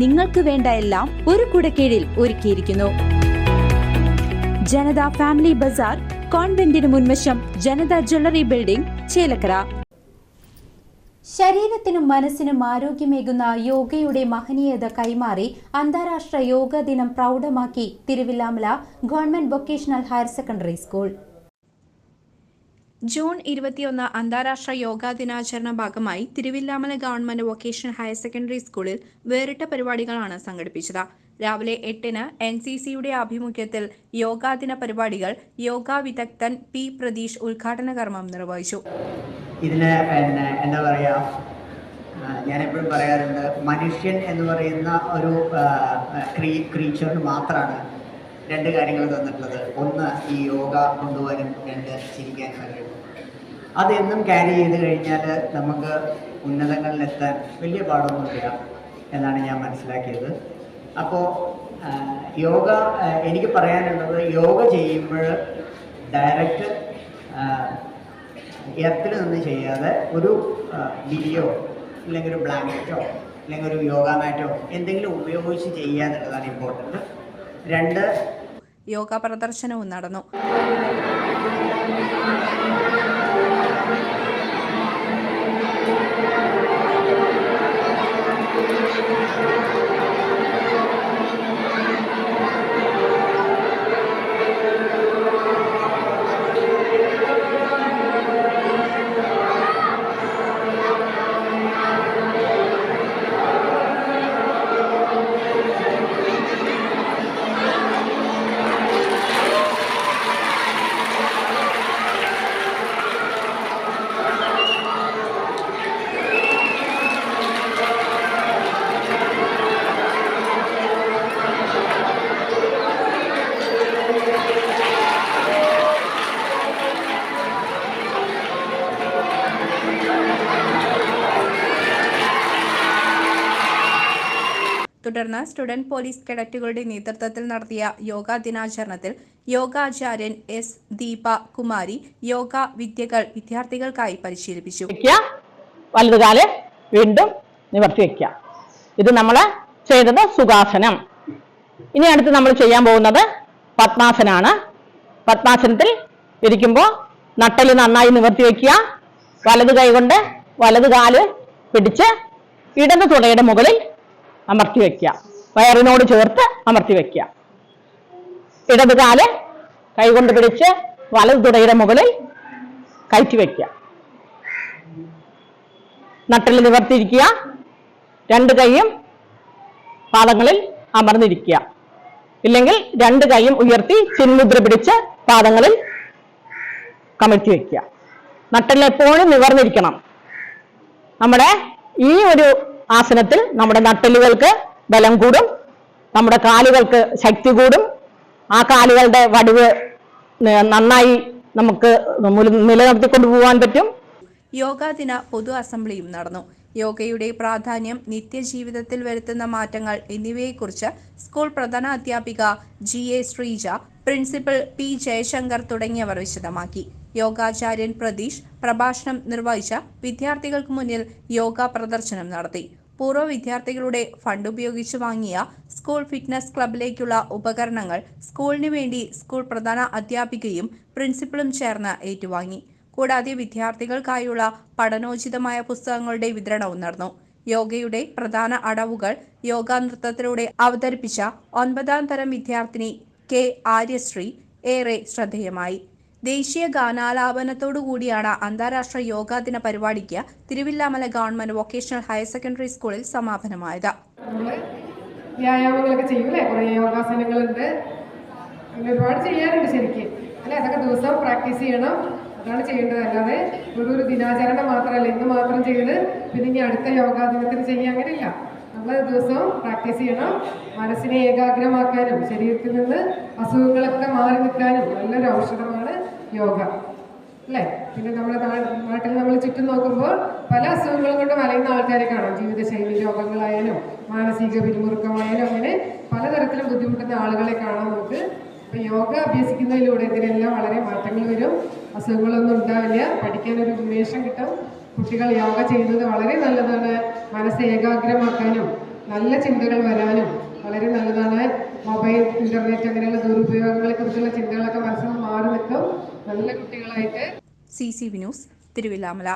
നിങ്ങൾക്ക് വേണ്ട എല്ലാം ഒരു കുടക്കീഴിൽ ഒരുക്കിയിരിക്കുന്നു. ജനത ഫാമിലി ബസാർ കോൺവെന്റിന് മുൻവശം ജനത ജ്വല്ലറി ബിൽഡിംഗ് ചേലക്കര. ശരീരത്തിനും മനസ്സിനും ആരോഗ്യമേകുന്ന യോഗയുടെ മഹനീയത കൈമാറി അന്താരാഷ്ട്ര യോഗ ദിനം പ്രൗഢമാക്കി Thiruvilwamala government vocational higher secondary school. June ഇരുപത്തിയൊന്ന് അന്താരാഷ്ട്ര യോഗാ ദിനാചരണ ഭാഗമായി Thiruvilwamala government vocational higher secondary സ്കൂളിൽ വേറിട്ട പരിപാടികളാണ് സംഘടിപ്പിച്ചത്. രാവിലെ എട്ടിന് എൻ സി സിയുടെ ആഭിമുഖ്യത്തിൽ യോഗാ ദിന പരിപാടികൾ യോഗാ വിദഗ്ധൻ പി പ്രതീഷ് ഉദ്ഘാടന കർമ്മം നിർവഹിച്ചു. ഇതിന് പിന്നെ എന്താ പറയുക ഞാൻ എപ്പോഴും പറയാറുണ്ട് മനുഷ്യൻ എന്ന് പറയുന്ന ഒരു ക്രീ ക്രീച്ചറിന് മാത്രമാണ് രണ്ട് കാര്യങ്ങൾ തന്നിട്ടുള്ളത്. ഒന്ന് ഈ യോഗ കൊണ്ടുപോകാനും രണ്ട് ചിരിക്കാൻ കഴിയും അതെന്നും ക്യാരി ചെയ്ത് കഴിഞ്ഞാൽ നമുക്ക് ഉന്നതങ്ങളിലെത്താൻ വലിയ പാടൊന്നുമില്ല എന്നാണ് ഞാൻ മനസ്സിലാക്കിയത്. അപ്പോൾ യോഗ എനിക്ക് പറയാനുള്ളത് യോഗ ചെയ്യുമ്പോൾ ഡയറക്റ്റ് എർത്തിൽ നിന്ന് ചെയ്യാതെ ഒരു വിരിയോ അല്ലെങ്കിൽ ഒരു ബ്ലാങ്കറ്റോ അല്ലെങ്കിൽ ഒരു യോഗ മാറ്റോ എന്തെങ്കിലും ഉപയോഗിച്ച് ചെയ്യുക എന്നുള്ളതാണ് ഇമ്പോർട്ടന്റ് രണ്ട് യോഗ പ്രദർശനവും നടന്നു. തുടർന്ന് സ്റ്റുഡന്റ് പോലീസ് കേഡറ്റുകളുടെ നേതൃത്വത്തിൽ നടത്തിയ യോഗാ ദിനാചരണത്തിൽ യോഗാചാര്യൻ എസ് ദീപ കുമാരി യോഗ വിദ്യകൾ വിദ്യാർത്ഥികൾക്കായി പരിശീലിപ്പിച്ചു. വലതുകാൽ വീണ്ടും നിവർത്തി വെക്കുക ഇത് നമ്മൾ ചെയ്തത് സുഖാസനം. ഇനി അടുത്ത് നമ്മൾ ചെയ്യാൻ പോകുന്നത് പത്മാസനാണ്. പത്മാസനത്തിൽ ഇരിക്കുമ്പോൾ നട്ടൽ നന്നായി നിവർത്തി വയ്ക്കുക. വലത് കൈ കൊണ്ട് വലത് കാൽ പിടിച്ച് ഇടത് തുടയുടെ മുകളിൽ അമർത്തി വെക്കുക. വയറിനോട് ചേർത്ത് അമർത്തി വെക്കുക. ഇടത് കാൽ കൈകൊണ്ട് പിടിച്ച് വലത് തുടയുടെ മുകളിൽ കയറ്റി വെക്കുക. നട്ടിൽ നിവർത്തിയിരിക്കുക രണ്ട് കൈയും പാദങ്ങളിൽ അമർന്നിരിക്കുക. ഇല്ലെങ്കിൽ രണ്ട് കൈയും ഉയർത്തി ചിന്മുദ്ര പിടിച്ച് പാദങ്ങളിൽ കമഴ്ത്തി വെക്കുക. നട്ടിൽ എപ്പോഴും നിവർന്നിരിക്കണം. നമ്മുടെ ഈ ഒരു ആസനത്തിൽ നമ്മുടെ നട്ടലുകൾക്ക് ബലം കൂടും നമ്മുടെ കാലുകൾക്ക് ശക്തി കൂടും. ആ കാലുകളുടെ വടിവ് നന്നായി നമുക്ക് നിലനിർത്തിക്കൊണ്ടു പോകാൻ പറ്റും. യോഗാ ദിന പൊതു അസംബ്ലിയും നടന്നു. യോഗയുടെ പ്രാധാന്യം നിത്യജീവിതത്തിൽ വരുത്തുന്ന മാറ്റങ്ങൾ എന്നിവയെക്കുറിച്ച് സ്കൂൾ പ്രധാന അധ്യാപിക G A Sreeja principal P Jayashankar തുടങ്ങിയവർ വിശദമാക്കി. യോഗാചാര്യൻ പ്രതീഷ് പ്രഭാഷണം നിർവഹിച്ച വിദ്യാർത്ഥികൾക്ക് മുന്നിൽ യോഗ പ്രദർശനം നടത്തി. പൂർവ വിദ്യാർത്ഥികളുടെ ഫണ്ട് ഉപയോഗിച്ച് വാങ്ങിയ സ്കൂൾ ഫിറ്റ്നസ് ക്ലബിലേക്കുള്ള ഉപകരണങ്ങൾ സ്കൂളിന് വേണ്ടി സ്കൂൾ പ്രധാന അധ്യാപികയും പ്രിൻസിപ്പളും ചേർന്ന് ഏറ്റുവാങ്ങി. കൂടാതെ വിദ്യാർത്ഥികൾക്കായുള്ള പഠനോചിതമായ പുസ്തകങ്ങളുടെ വിതരണവും നടന്നു. യോഗയുടെ പ്രധാന അടവുകൾ യോഗാ നൃത്തത്തിലൂടെ അവതരിപ്പിച്ച ഒൻപതാം തരം വിദ്യാർത്ഥിനി കെ ആര്യശ്രീ ഏറെ ശ്രദ്ധേയമായി. ദേശീയ ഗാനാലാപനത്തോടുകൂടിയാണ് അന്താരാഷ്ട്ര യോഗാ ദിന പരിപാടിക്ക് Thiruvilwamala government vocational higher secondary സ്കൂളിൽ സമാപനമായത്. വ്യായാമങ്ങളൊക്കെ ചെയ്യൂലേ കുറേ യോഗാസനങ്ങളുണ്ട്. അങ്ങനെ ഒരുപാട് ചെയ്യാറുണ്ട് ശരിക്കും. അല്ലെ? അതൊക്കെ ദിവസവും പ്രാക്ടീസ് ചെയ്യണം. അതാണ് ചെയ്യേണ്ടത്. അല്ലാതെ ഒരു ഒരു ദിനാചരണം മാത്രമല്ല ഇന്ന് മാത്രം ചെയ്ത് പിന്നെ ഇനി അടുത്ത യോഗാ ദിനത്തിന് ചെയ്യുക അങ്ങനെയില്ല. നമ്മൾ ദിവസവും പ്രാക്ടീസ് ചെയ്യണം. മനസ്സിനെ ഏകാഗ്രമാക്കാനും ശരീരത്തിൽ നിന്ന് അസുഖങ്ങളൊക്കെ മാറി നിൽക്കാനും നല്ലൊരു ഔഷധമാണ് യോഗ. അല്ലേ? പിന്നെ നമ്മുടെ നാട്ടിൽ നമ്മൾ ചുറ്റും നോക്കുമ്പോൾ പല അസുഖങ്ങളും കൊണ്ട് വലയുന്ന ആൾക്കാരെ കാണാം. ജീവിതശൈലി രോഗങ്ങളായാലും മാനസിക പിരിമുറുക്കമായാലും അങ്ങനെ പലതരത്തിലും ബുദ്ധിമുട്ടുന്ന ആളുകളെ കാണാം നമുക്ക് അപ്പൊ യോഗ അഭ്യസിക്കുന്നതിലൂടെ ഇതിനെല്ലാം വളരെ മാറ്റങ്ങൾ വരും. അസുഖങ്ങളൊന്നും ഉണ്ടാവില്ല. പഠിക്കാൻ ഒരു ഉന്മേഷം കിട്ടും. കുട്ടികൾ യോഗ ചെയ്യുന്നത് വളരെ നല്ലതാണ്. മനസ്സ് ഏകാഗ്രമാക്കാനും നല്ല ചിന്തകൾ വരാനും വളരെ നല്ലതാണ്. മൊബൈൽ ഇന്റർനെറ്റ് അങ്ങനെയുള്ള ദുരുപയോഗങ്ങളെ കുറിച്ചുള്ള ചിന്തകളൊക്കെ മനസ്സിൽ മാറി നിൽക്കും. നല്ല കുട്ടികളായിട്ട്. C C V Thiruvilwamala.